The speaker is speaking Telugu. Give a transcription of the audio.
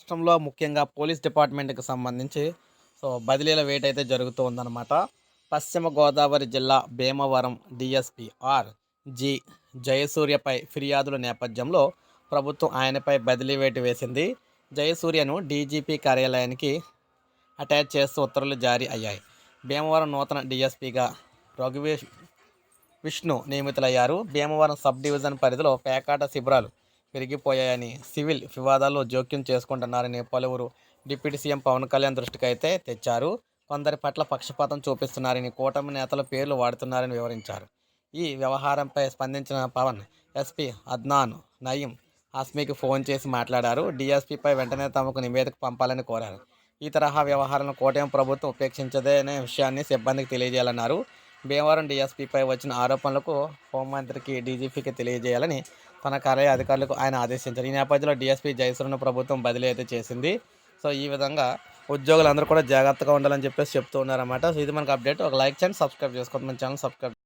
రాష్ట్రంలో ముఖ్యంగా పోలీస్ డిపార్ట్మెంట్కి సంబంధించి. సో బదిలీల వేట అయితే జరుగుతూ ఉందన్నమాట. పశ్చిమ గోదావరి జిల్లా భీమవరం డిఎస్పి ఆర్ జి. జయసూర్యపై ఫిర్యాదుల నేపథ్యంలో ప్రభుత్వం ఆయనపై బదిలీ వేటు వేసింది. జయసూర్యను డీజీపీ కార్యాలయానికి అటాచ్ చేస్తూ ఉత్తర్వులు జారీ అయ్యాయి. భీమవరం నూతన డిఎస్పీగా రఘువీ విష్ణు నియమితులయ్యారు. భీమవరం సబ్ డివిజన్ పరిధిలో పేకాట శిబిరాలు పెరిగిపోయాయని సివిల్ వివాదాల్లో జోక్యం చేసుకుంటున్నారని పలువురు డిప్యూటీ సీఎం పవన్ కళ్యాణ్ దృష్టికి అయితే తెచ్చారు. కొందరి పట్ల పక్షపాతం చూపిస్తున్నారని కూటమి నేతల పేర్లు వాడుతున్నారని వివరించారు. ఈ వ్యవహారంపై స్పందించిన పవన్ ఎస్పీ అద్నాన్ నయీం హాస్మీకి ఫోన్ చేసి మాట్లాడారు. డీఎస్పీపై వెంటనే తమకు నివేదిక పంపాలని కోరారు. ఈ తరహా వ్యవహారాలను కోటయం ప్రభుత్వం ఉపేక్షించదే అనే విషయాన్ని సిబ్బందికి తెలియజేయాలన్నారు. భీమవరం డీఎస్పీపై వచ్చిన ఆరోపణలకు హోంమంత్రికి డీజీపీకి తెలియజేయాలని తన కార్యాలయ అధికారులకు ఆయన ఆదేశించారు. ఈ నేపథ్యంలో డీఎస్పీ జయసురను ప్రభుత్వం బదిలీ అయితే చేసింది. సో ఈ విధంగా ఉద్యోగులందరూ కూడా జాగ్రత్తగా ఉండాలని చెప్పేసి చెప్తూ ఉన్నారన్నమాట. సో ఇది మనకు అప్డేట్. ఒక లైక్ చేయండి సబ్స్క్రైబ్ చేసుకోండి. మన ఛానల్ సబ్స్క్రైబ్